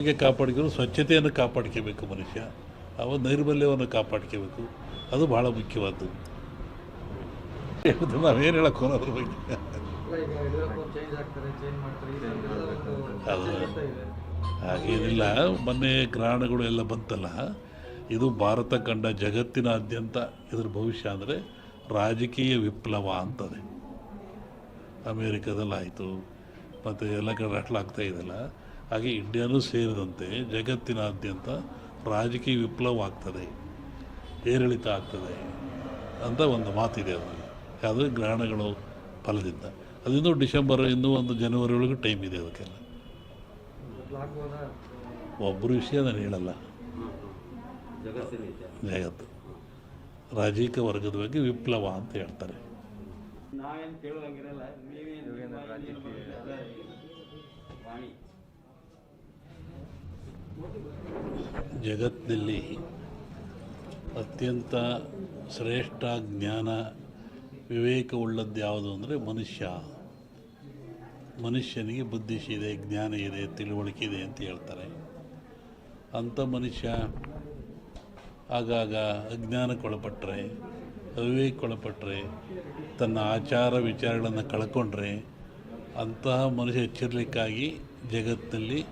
ಹೇಗೆ ಕಾಪಾಡ್ಕೊಂಡು ಸ್ವಚ್ಛತೆಯನ್ನು ಕಾಪಾಡ್ಕೋಬೇಕು ಮನುಷ್ಯ. ಅವ ನೈರ್ಮಲ್ಯವನ್ನು ಕಾಪಾಡ್ಕೋಬೇಕು. ಅದು ಭಾಳ ಮುಖ್ಯವಾದ್ದು. ನಾವೇನು ಹೇಳಕ್ಕೆ ಅದ್ರ ಬಗ್ಗೆ? ಹೌದು. ಹಾಗೇನಿಲ್ಲ, ಮೊನ್ನೆ ಗ್ರಹಣಗಳು ಎಲ್ಲ ಬಂತಲ್ಲ, ಇದು ಭಾರತ ಕಂಡ ಜಗತ್ತಿನಾದ್ಯಂತ ಇದ್ರ ಭವಿಷ್ಯ ಅಂದರೆ ರಾಜಕೀಯ ವಿಪ್ಲವ ಅಂತದೆ. ಅಮೇರಿಕಾದಲ್ಲಿ ಆಯಿತು ಮತ್ತು ಎಲ್ಲ ಕಡೆ ರಟ್ಲಾಗ್ತಾ ಇದೆಯಲ್ಲ ಹಾಗೆ ಇಂಡಿಯಾನೂ ಸೇರಿದಂತೆ ಜಗತ್ತಿನಾದ್ಯಂತ ರಾಜಕೀಯ ವಿಪ್ಲವ ಆಗ್ತದೆ ಏರಿಳಿತ ಆಗ್ತದೆ ಅಂತ ಒಂದು ಮಾತಿದೆ ಅದರಲ್ಲಿ ಯಾವುದೇ ಗ್ರಹಣಗಳು ಫಲದಿಂದ. ಅದಿನ್ನೂ ಡಿಸೆಂಬರ್ ಇಂದು ಒಂದು ಜನವರಿ ಒಳಗೆ ಟೈಮ್ ಇದೆ ಅದಕ್ಕೆಲ್ಲ. ಒಬ್ಬರು ವಿಷಯ ನಾನು ಹೇಳಲ್ಲ. ಜಗತ್ತು. ರಾಜಕೀಯ ವರ್ಗದ ಬಗ್ಗೆ ವಿಪ್ಲವ ಅಂತ ಹೇಳ್ತಾರೆ. ನಾವೇನು ಕೇಳುವಂಗಿರಲ್ಲ ನೀವೇನು ವಾಣಿ. ಜಗತ್ತಿನಲ್ಲಿ ಅತ್ಯಂತ ಶ್ರೇಷ್ಠ ಜ್ಞಾನ ವಿವೇಕವುಳ್ಳದ್ದು ಯಾವುದು ಅಂದರೆ ಮನುಷ್ಯ. ಮನುಷ್ಯನಿಗೆ ಬುದ್ಧಿಶಿದೆ ಜ್ಞಾನ ಇದೆ, ತಿಳುವಳಿಕೆ ಇದೆ ಅಂತ ಹೇಳ್ತಾರೆ. ಅಂಥ ಮನುಷ್ಯ ಆಗಾಗ ಅಜ್ಞಾನಕ್ಕೊಳಪಟ್ಟರೆ ಅವಿವೇಕೊಳಪಟ್ಟರೆ ತನ್ನ ಆಚಾರ ವಿಚಾರಗಳನ್ನು ಕಳ್ಕೊಂಡ್ರೆ ಅಂತಹ ಮನುಷ್ಯ ಎಚ್ಚರಿಲಿಕ್ಕಾಗಿ ಜಗತ್ತಿನಲ್ಲಿ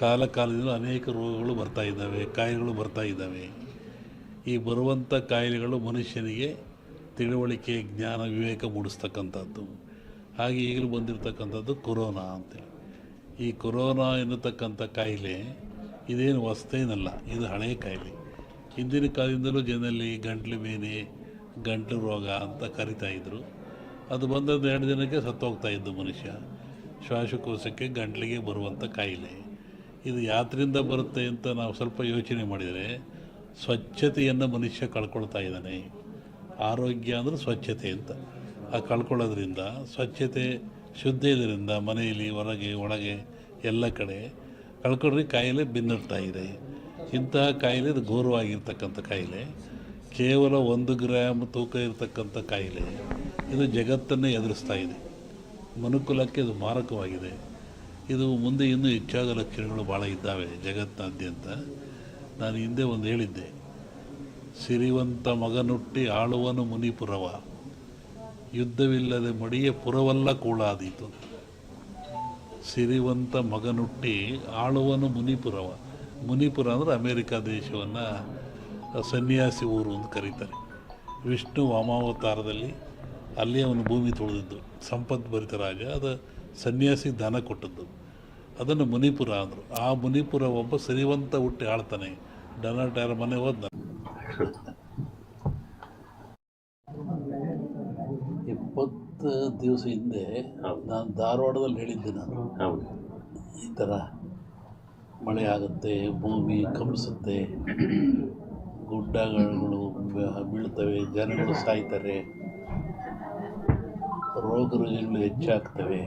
ಕಾಲ ಕಾಲದಿಂದ ಅನೇಕ ರೋಗಗಳು ಬರ್ತಾ ಇದ್ದಾವೆ, ಕಾಯಿಲೆಗಳು ಬರ್ತಾ ಇದ್ದಾವೆ. ಈ ಬರುವಂಥ ಕಾಯಿಲೆಗಳು ಮನುಷ್ಯನಿಗೆ ತಿಳುವಳಿಕೆ, ಜ್ಞಾನ, ವಿವೇಕ ಮೂಡಿಸ್ತಕ್ಕಂಥದ್ದು. ಹಾಗೆ ಈಗಲೂ ಬಂದಿರತಕ್ಕಂಥದ್ದು ಕೊರೋನಾ ಅಂತೇಳಿ. ಈ ಕೊರೋನಾ ಎನ್ನತಕ್ಕಂಥ ಕಾಯಿಲೆ ಇದೇನು ಹೊಸ್ತೇನಲ್ಲ ಇದು ಹಳೆಯ ಕಾಯಿಲೆ. ಹಿಂದಿನ ಕಾಲದಿಂದಲೂ ಜನರಲ್ಲಿ ಗಂಟ್ಲು ಮೇನೆ ಗಂಟ್ಲು ರೋಗ ಅಂತ ಕರಿತಾ ಇದ್ದರು ಅದು ಬಂದದ್ದು ಎರಡು ದಿನಕ್ಕೆ ಸತ್ತೋಗ್ತಾ ಇದ್ದು ಮನುಷ್ಯ. ಶ್ವಾಸಕೋಶಕ್ಕೆ ಗಂಟ್ಲಿಗೆ ಬರುವಂಥ ಕಾಯಿಲೆ. ಇದು ಯಾತ್ರಿಂದ ಬರುತ್ತೆ ಅಂತ ನಾವು ಸ್ವಲ್ಪ ಯೋಚನೆ ಮಾಡಿದರೆ ಸ್ವಚ್ಛತೆಯನ್ನು ಮನುಷ್ಯ ಕಳ್ಕೊಳ್ತಾ ಇದ್ದಾನೆ. ಆರೋಗ್ಯ ಅಂದರೆ ಸ್ವಚ್ಛತೆ ಅಂತ. ಆ ಕಳ್ಕೊಳ್ಳೋದ್ರಿಂದ, ಸ್ವಚ್ಛತೆ ಶುದ್ಧ ಇದರಿಂದ ಮನೆಯಲ್ಲಿ, ಹೊರಗೆ, ಒಳಗೆ ಎಲ್ಲ ಕಡೆ ಕಳ್ಕೊಂಡ್ರೆ ಕಾಯಿಲೆ ಬೆನ್ನಿರ್ತಾ ಇದೆ. ಇಂತಹ ಕಾಯಿಲೆ ಇದು ಘೋರವಾಗಿರ್ತಕ್ಕಂಥ ಕಾಯಿಲೆ. ಕೇವಲ ಒಂದು ಗ್ರಾಮ್ ತೂಕ ಇರತಕ್ಕಂಥ ಕಾಯಿಲೆ. ಇದು ಜಗತ್ತನ್ನೇ ಎದುರಿಸ್ತಾ ಇದೆ. ಮನುಕುಲಕ್ಕೆ ಇದು ಮಾರಕವಾಗಿದೆ. ಇದು ಮುಂದೆ ಇನ್ನೂ ಹೆಚ್ಚಾದ ಲಕ್ಷಣಗಳು ಭಾಳ ಇದ್ದಾವೆ ಜಗತ್ತಿನಾದ್ಯಂತ ನಾನು ಹಿಂದೆ ಒಂದು ಹೇಳಿದ್ದೆ, ಸಿರಿವಂತ ಮಗನುಟ್ಟಿ ಆಳುವನು ಮುನಿಪುರವ, ಯುದ್ಧವಿಲ್ಲದೆ ಮಡಿಯ ಪುರವಲ್ಲ ಕೂಳಾದೀತು. ಸಿರಿವಂತ ಮಗನುಟ್ಟಿ ಆಳುವನು ಮುನಿಪುರವ, ಮುನಿಪುರ ಅಂದರೆ ಅಮೇರಿಕಾ ದೇಶವನ್ನು ಸನ್ಯಾಸಿ ಊರು ಅಂತ ಕರೀತಾರೆ. ವಿಷ್ಣು ವಾಮಾವತಾರದಲ್ಲಿ ಅಲ್ಲಿ ಅವನು ಭೂಮಿ ತುಳಿದಿದ್ದು ಸಂಪದ್ಭರಿತ ರಾಜ, ಅದು ಸನ್ಯಾಸಿ ದಾನ ಕೊಟ್ಟದ್ದು. ಅದನ್ನು ಮುನಿಪುರ ಅಂದರು. ಆ ಮುನಿಪುರ ಒಬ್ಬ ಸಿರಿವಂತ ಹುಟ್ಟಿ ಆಳ್ತಾನೆ. ಡೊನಾಲ್ಡ್ ಯಾರ ಮನೆ ಹೋದ ಇಪ್ಪತ್ತು ದಿವಸ ಹಿಂದೆ ನಾನು ಧಾರವಾಡದಲ್ಲಿ ಹೇಳಿದ್ದೆ ನಾನು. ಈ ಥರ ಮಳೆ ಆಗುತ್ತೆ ಭೂಮಿ ಕಂಪಿಸುತ್ತೆ ಗುಡ್ಡಗಳು ಬೀಳ್ತವೆ ಜನಗಳು ಸಾಯ್ತಾರೆ ರೋಗ ರುಜಿನಗಳು ಹೆಚ್ಚಾಗ್ತವೆ.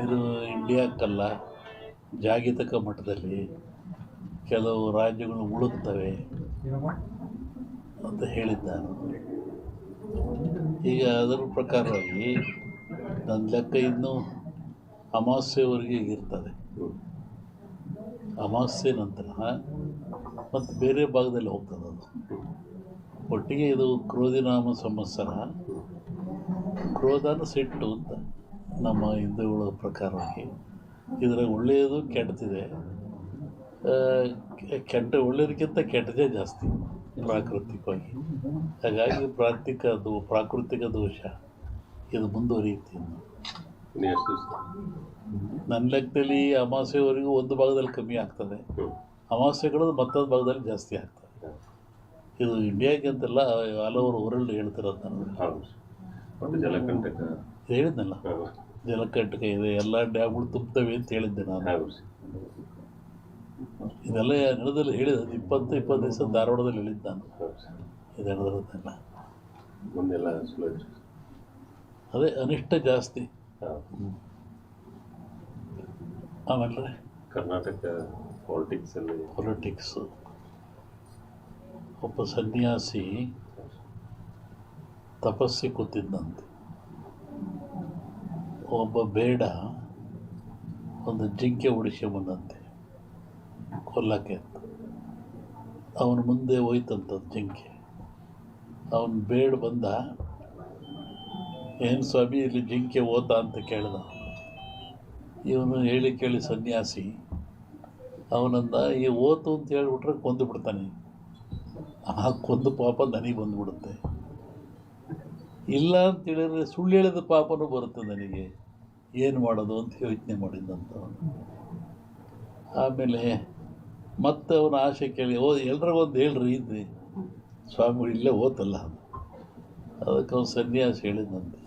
ಇದು ಇಂಡಿಯಾಕ್ಕಲ್ಲ, ಜಾಗತಿಕ ಮಟ್ಟದಲ್ಲಿ ಕೆಲವು ರಾಜ್ಯಗಳು ಮುಳುಗ್ತವೆ ಅಂತ ಹೇಳಿದ್ದ ನಾನು ಈಗ ಅದರ ಪ್ರಕಾರವಾಗಿ ನನ್ನ ಲೆಕ್ಕ ಇನ್ನೂ ಅಮಾವಾಸ್ಯೆವರೆಗೆ ಇರ್ತದೆ. ಅಮಾಸ್ಯೆ ನಂತರ ಮತ್ತು ಬೇರೆ ಭಾಗದಲ್ಲಿ ಹೋಗ್ತದೆ ಅದು. ಒಟ್ಟಿಗೆ ಇದು ಕ್ರೋಧಿನಾಮ ಸಂವತ್ಸರ, ಕ್ರೋಧನ ಸಿಟ್ಟು ಅಂತ. ನಮ್ಮ ಹಿಂದೂಗಳ ಪ್ರಕಾರವಾಗಿ ಇದರ ಒಳ್ಳೆಯದು ಕೆಟ್ಟದಿದೆ. ಕೆಟ್ಟ ಒಳ್ಳೆಯದಕ್ಕಿಂತ ಕೆಟ್ಟದೇ ಜಾಸ್ತಿ ಪ್ರಾಕೃತಿಕವಾಗಿ. ಹಾಗಾಗಿ ಪ್ರಾಕೃತಿಕ ದೋ ಪ್ರಾಕೃತಿಕ ದೋಷ ಇದು ಮುಂದುವರಿಯುತ್ತೆ ನನ್ನ ಲೆಕ್ಕದಲ್ಲಿ ಅಮಾವಾಸ್ಯೆವರೆಗೂ ಒಂದು ಭಾಗದಲ್ಲಿ ಕಮ್ಮಿ ಆಗ್ತದೆ. ಅಮಾವಾಸ್ಯೆಗಳು ಮತ್ತೊಂದು ಭಾಗದಲ್ಲಿ ಜಾಸ್ತಿ ಆಗ್ತದೆ. ಇದು ಇಂಡಿಯಾಗೆ ಅಂತಲ್ಲ ಹಲವರು ಊರಲ್ಲಿ ಹೇಳ್ತಿರೋದು ನಾನು ಹೇಳಿದ್ನಲ್ಲ. ಹೌದು ಜಲಕಂಟಕ ಇದೆ ಎಲ್ಲ ಡ್ಯಾಮ್ಗಳು ತುಂಬ್ತವೆ ಅಂತ ಹೇಳಿದ್ದೆ ನಾನು. ಇದೆಲ್ಲ ನಡೆದಲ್ಲಿ ಹೇಳಿದ ಇಪ್ಪತ್ತು ಇಪ್ಪತ್ತು ದಿವಸ ಧಾರವಾಡದಲ್ಲಿ ಹೇಳಿದ್ದೆ ನಾನು. ಇದು ನಡೆದಿರೋದೆಲ್ಲ ಮುಂದೆಲ್ಲ. ಅದೇ ಅನಿಷ್ಟ ಜಾಸ್ತಿ. ಆಮೇಲೆ? ಕರ್ನಾಟಕ ಪಾಲಿಟಿಕ್ಸಲ್ಲಿ ಪೊಲಿಟಿಕ್ಸು ಒಬ್ಬ ಸನ್ಯಾಸಿ ತಪಸ್ಸಿ ಕೂತಿದ್ದಂತೆ ಒಬ್ಬ ಬೇಡ. ಒಂದು ಜಿಂಕೆ ಬಂದಂತೆ. ಕೊಲ್ಲಕ್ಕೆ ಅಂತ. ಅವನ ಮುಂದೆ ಹೋಯ್ತಂತದ್ದು ಜಿಂಕೆ. ಅವನು ಬೇಡ ಬಂದ. ಏನು ಸ್ವಾಮಿ, ಇಲ್ಲಿ ಜಿಂಕೆ ಓತ ಅಂತ ಕೇಳಿದ. ಇವನು ಹೇಳಿ ಕೇಳಿ ಸನ್ಯಾಸಿ. ಅವನಂದ, ಈ ಓತು ಅಂತ ಹೇಳ್ಬಿಟ್ರೆ ಕೊಂದು ಬಿಡ್ತಾನೆ. ಆ ಕೊಂದು ಪಾಪ ನನಗೆ ಬಂದುಬಿಡುತ್ತೆ. ಇಲ್ಲ ಅಂತೇಳಿದ್ರೆ ಸುಳ್ಳು ಹೇಳಿದ ಪಾಪನೂ ಬರುತ್ತೆ ನನಗೆ. ಏನು ಮಾಡೋದು ಅಂತ ಯೋಚನೆ ಮಾಡಿದ್ದಂತ ಆಮೇಲೆ ಮತ್ತೆ ಅವನ ಆಸೆ ಕೇಳಿ, ಓ ಎಲ್ರಿಗೊಂದು ಹೇಳ್ರಿ ಇದ್ರಿ. ಸ್ವಾಮಿಗಳು ಇಲ್ಲೇ ಓತಲ್ಲ ಅದಕ್ಕೆ ಅವನು ಸನ್ಯಾಸ ಹೇಳಿದಂತೆ,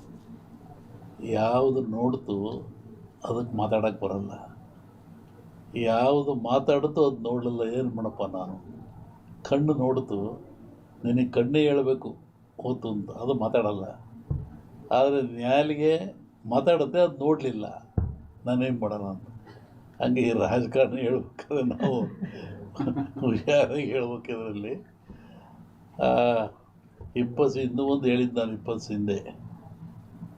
ಯಾವುದು ನೋಡ್ತು ಅದಕ್ಕೆ ಮಾತಾಡೋಕ್ಕೆ ಬರಲ್ಲ. ಯಾವುದು ಮಾತಾಡ್ತು ಅದು ನೋಡಲಿಲ್ಲ, ಏನು ಮಾಡಪ್ಪ ನಾನು? ಕಣ್ಣು ನೋಡ್ತು, ನಿನಗೆ ಕಣ್ಣೇ ಹೇಳಬೇಕು, ಓತು ಅಂತ, ಅದು ಮಾತಾಡಲ್ಲ. ಆದರೆ ನ್ಯಾಲಿಗೆ ಮಾತಾಡುತ್ತೆ ಅದು ನೋಡಲಿಲ್ಲ. ನಾನೇನು ಮಾಡೋಣ ಅಂತ. ಹಂಗೆ ರಾಜಕಾರಣ ಹೇಳ್ಬೇಕಾದ್ರೆ ನಾವು ಹುಷಾರಾಗಿ ಹೇಳ್ಬೇಕು ಇದರಲ್ಲಿ. ಇಪ್ಪತ್ತು ಇನ್ನೂ ಒಂದು ಹೇಳಿದ್ದು ನಾನು ಇಪ್ಪತ್ತು ಹಿಂದೆ.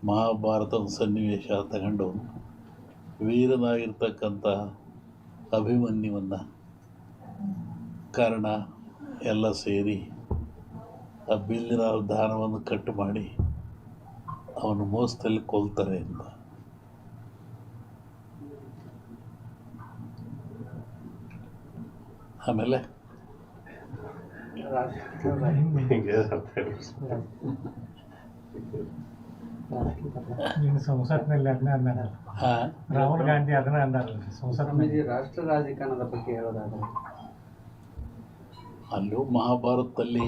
ಮಹಾಭಾರತದ ಸನ್ನಿವೇಶ ತಗೊಂಡು ವೀರನಾಗಿರ್ತಕ್ಕಂಥ ಅಭಿಮನ್ಯುವನ್ನು ಕಾರಣ ಎಲ್ಲ ಸೇರಿ ಆ ಬಿಲ್ಲಿನ ದಾನವನ್ನು ಕಟ್ಟು ಮಾಡಿ ಅವನು ಮೋಸದಲ್ಲಿ ಕೊಲ್ತಾರೆ ಅಂತ. ಆಮೇಲೆ? ಸಂಸತ್ನಲ್ಲಿ ಅದನ್ನ ರಾಹುಲ್ ಗಾಂಧಿ ಅದನ್ನ ಅಂದಾರಲ್ಲ ಸಂಸತ್ನಲ್ಲಿ ರಾಷ್ಟ್ರ ರಾಜಕಾರಣದ ಬಗ್ಗೆ ಹೇಳೋದಾದ್ರೆ. ಅಲ್ಲೂ ಮಹಾಭಾರತದಲ್ಲಿ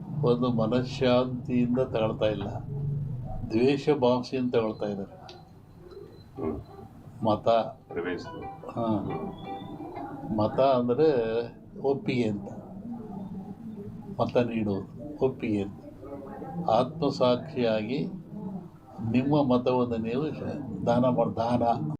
ಒಂದು ಮನಃಶಾಂತಿಯಿಂದ ತಗೊಳ್ತಾ ಇಲ್ಲ. ದ್ವೇಷ ಭಾವಸೆಯಿಂದ ತಗೊಳ್ತಾ ಇದ್ದಾರೆ. ಮತ. ಪ್ರವೇಶ ಹಾಂ. ಮತ ಅಂದರೆ ಒಪ್ಪಿಗೆ ಅಂತ. ಮತ ನೀಡುವುದು ಒಪ್ಪಿಗೆ ಅಂತ. ಆತ್ಮಸಾಕ್ಷಿಯಾಗಿ ನಿಮ್ಮ ಮತವನ್ನು ನೀವು ದಾನ ಮಾಡಿ ದಾನ.